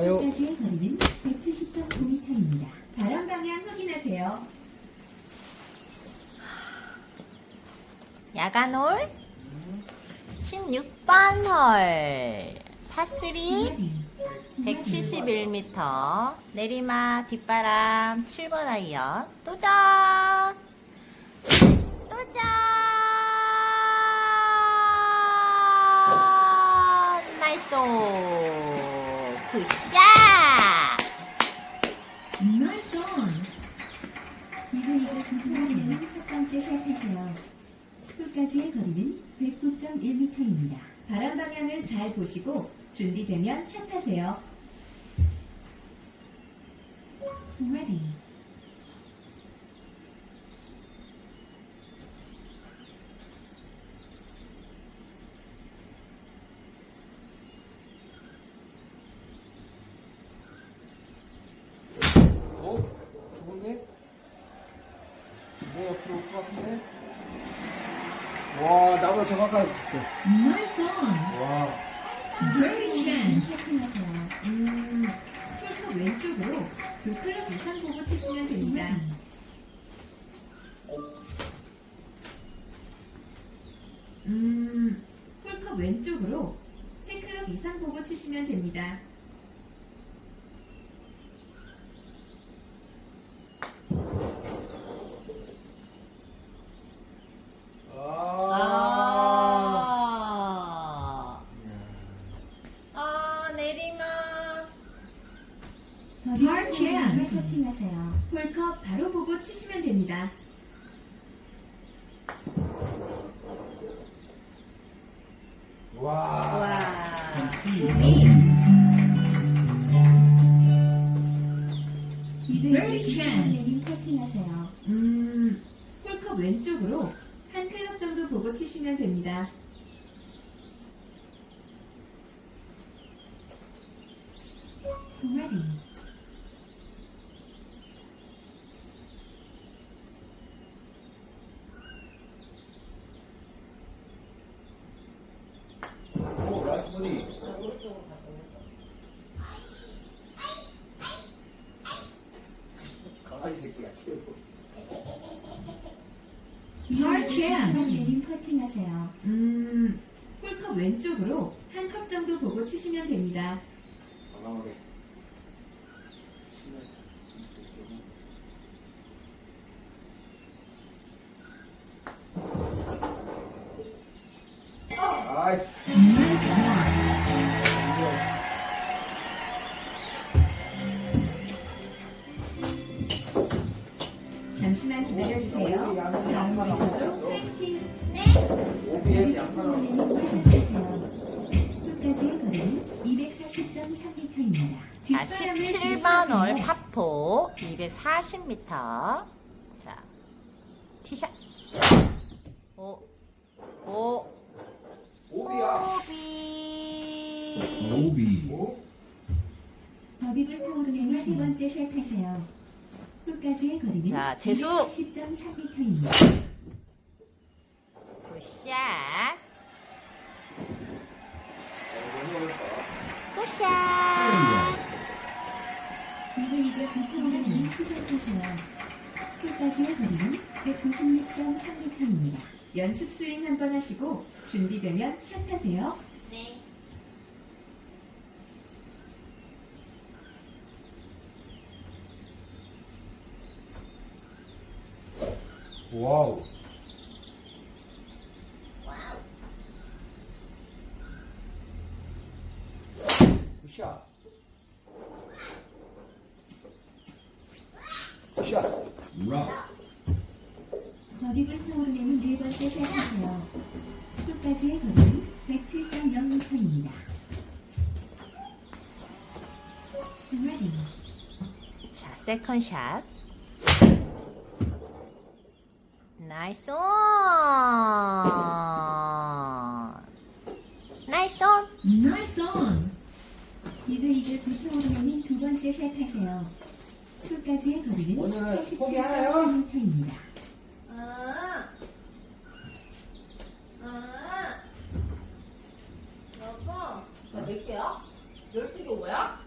아유. 까지의 거리는 170.9m입니다. 바람 방향 확인하세요. 야간홀 16번 홀 파3 171m 내리막 뒷바람 7번 아이언 도전 도전 나이스 굿 번째 샷하세요. 끝까지의 거리는 109.1m입니다. 바람 방향을 잘 보시고 준비되면 샷하세요. Ready. 어? 좋은데? 내 옆으로 올 것 같은데? 와, 나보다 더 가까이 붙었어. 나이스 온! 와. Very chance. 음, 홀컵 왼쪽으로 두 클럽 이상 보고 치시면 됩니다. 음, 홀컵 왼쪽으로 세 클럽 이상 보고 치시면 됩니다. 아, 아 내리막 Hard chance. 퍼팅하세요. 홀컵 바로 보고 치시면 됩니다. 와. 와 Very chance. 퍼팅하세요. 음, 홀컵 왼쪽으로 한 클럽 정도 보고 치시면 됩니다. Ready. 오, 나이스 버디. 강아지 새끼야. 내린 퍼팅하세요. 음, 홀컵 왼쪽으로 한 컵 정도 보고 치시면 됩니다. 과감하게. 잠시만 기다려주세요. 다음 에서도 파이팅! OBS 하세요. 끝까지의 거리는 240.3m입니다. 자 17번 홀 파포 240m 자 티샷 오 오, 오비야. 오비 오비 오? 버비블 타오르는 세 번째 샷 하세요. 끝까지의 거리는 자, 재수. 240.3m입니다. 굿샷. 굿샷 이거 이거 불타오르는 푸샷하세요. 끝까지의 거리는 196.3m입니다. 연습 스윙 한 번 하시고 준비되면 샷하세요. 네. 와우. 굿샷. 굿샷. 락 버디블 타오르는 네 번째 샷하세요. 끝까지의 거리는 107.0m입니다. Ready. 자 세컨 샷 나이스 온 나이스 온 Nice on! 이글 이글 불타오르는 두 번째 샷 하세요. 끝까지의 거리는 오늘은 포기하나요? 87.3m입니다. 아, 아, 여보, 나몇 개야? 열두 개 뭐야?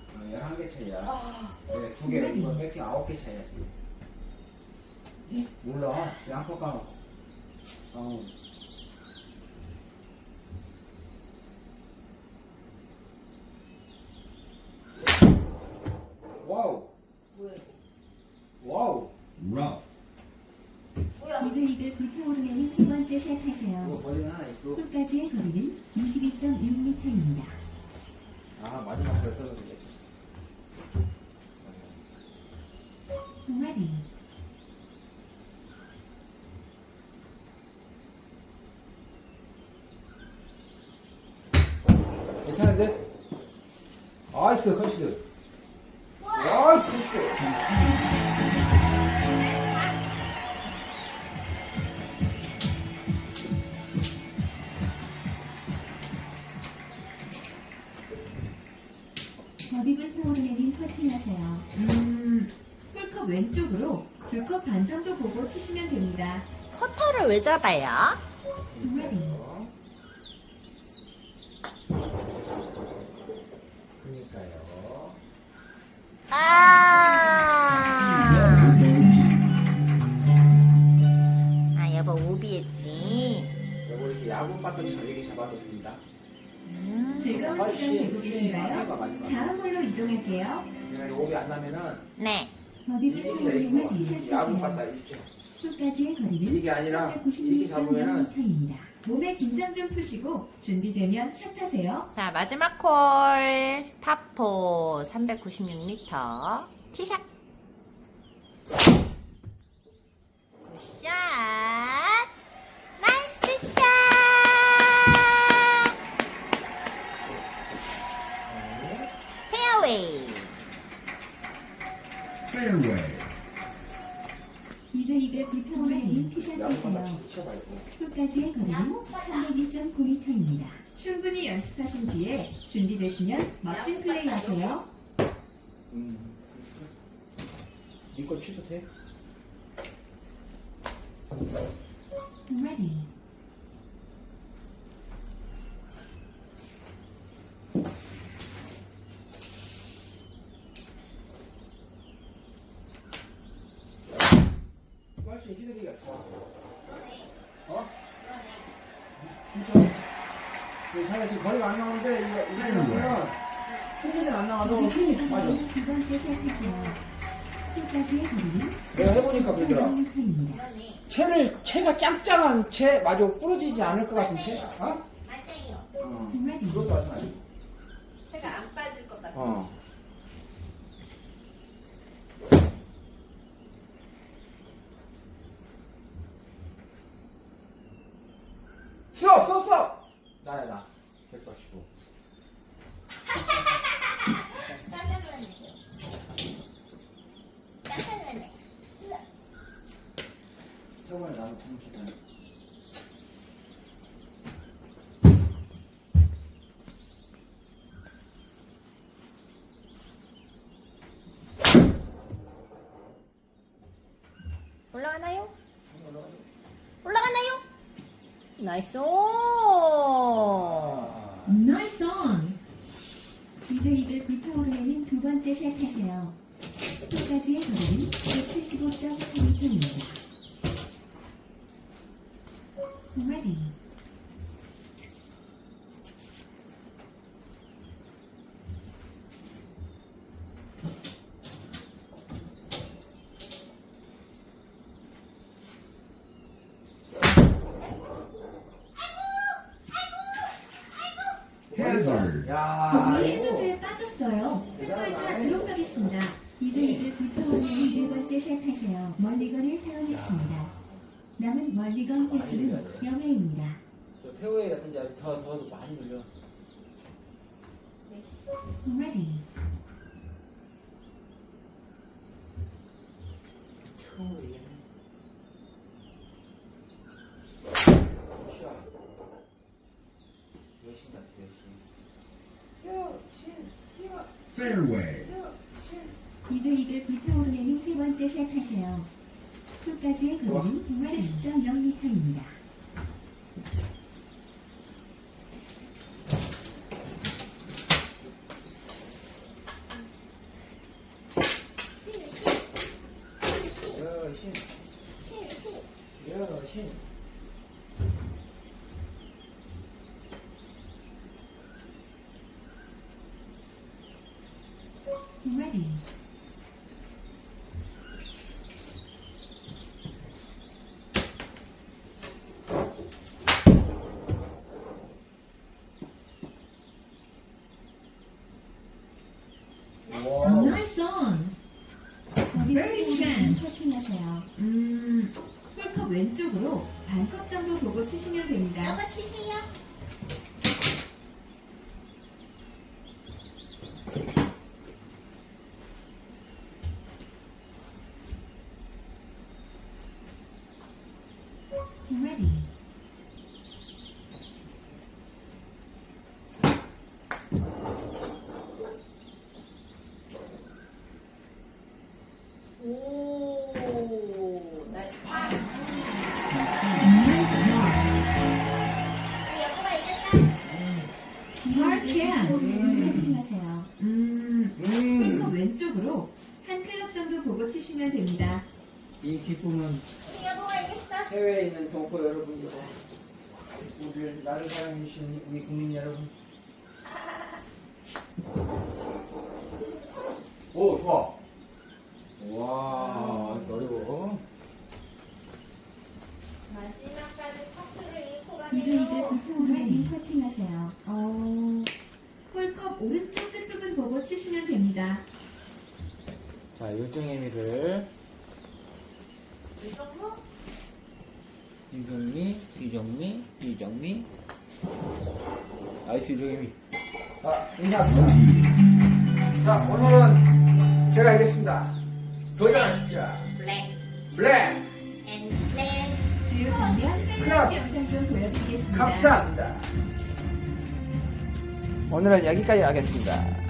얘랑 이거 몇 개? 아홉 개 차이야. 몰라. 양파 까먹어. 어. 와우. 뭐야? 와우. rough, 뭐야? 이글이글 불타오르는 세 번째 이거 샷하세요. 버리는 하나 있고. 홀까지의 거리는 22.6m입니다. 아, 마지막 걸 떨어지게. 동아리 괜찮은데? 아이스, 컨시드. 와, 컨시드. 버디 불타오르는 퍼팅하세요. 음, 홀컵 왼쪽으로 두 컵 반 정도 보고 치시면 됩니다. 커터를 왜 잡아요? 동아리 그니까요. 아. 아 여보 오비했지. 여보 이렇게 야구 바ton 잘리게 잡아줬습니다. 음. 즐거운 아, 시간 씨, 되고 씨, 계신가요? 마지막, 마지막. 다음 홀로 이동할게요. 내가 이거 오비 안 나면은 네. 버디 이게 불타오르는 이거 야구. 바다 이렇게. 홀까지의 거리는 이게 아니라 이렇게 잡으면은 396.0m입니다. 몸에 긴장 좀 푸시고 준비되면 샷하세요. 자 마지막 콜 파포 396m 티샷. 홀까지의 거리는 302.9m입니다. 충분히 연습하신 뒤에 준비되시면 멋진 플레이 하세요. 음. 이거 취소해? 동아리 훨씬 히드리가 좋아. 어? 진짜. 그 사실 지금 거리가 안 나오는데 이거 이거 보면 수준이 안 나와도 힘이 맞아. 두 번째 거리는 내가 해보니까 그러더라. 10.0m입니다. 채를 채가 짱짱한 채 맞아 부러지지 않을 것 같은 채. 어? 맞아요. 어. 그것도 마찬가지. 제가 안 빠질 것 같아요. 어. 수업 수업 수업. 나야 나. 185. 깜짝 놀랐네. 깜짝 놀랐네. 저번에 나도 참치잖아. 올라가나요? 올라가나요? 나이스 오! 나이스 온! 이글이글 불타오르는 두 번째 샷 하세요. 홀까지의 거리는 175.4m입니다. 동 야, 우리 해저드에 빠졌어요. 대단하다. 홀다 들어가겠습니다. 이글이글 불타오르는 네 번째 샷하세요. 멀리건을 사용했습니다. 남은 멀리건 횟수는 0회입니다. 저 페어웨이 같은 데 더, 더 많이 늘려. 동아리 페어웨이. 샷. 여신 같아, 여신. 여신, 여, fairway. 이글이글 불타오르는 세 번째 샷하세요. 홀까지의 거리는 70.0m입니다. 신. 실, 실. 여, 신. ready, 와. Nice on. Very strange. 터팅하세요. 음, 홀컵 왼쪽으로 반컵 정도 보고 치시면 됩니다. Hard chance. 터팅하세요. 음, 음. 홀컵 왼쪽으로 한 클럽 정도 보고 치시면 됩니다. 이 기쁨은 우리 여보가 이겼어. 해외에 있는 동포 여러분들과 우리를 나를 사랑해 주신 우리 국민 여러분. 오 좋아. 와 어려워. 마지막까지 파스를 잃고 이글이글 가네요. 불평하니 터팅하세요. 어, 홀컵 오른쪽 끝부분 보고 치시면 됩니다. 자 요정애미를 이 정도? 유정미, 유정미, 유정미. 나이스 유정애미. 자 인사합시다. 자 오늘은 제가 이겼습니다. 도전하십시오. 블랙 블랙 앤 블랙. 주요 장면 클럽. 하이라이트 영상 좀 보여드리겠습니다. 감사합니다. 오늘은 여기까지 하겠습니다.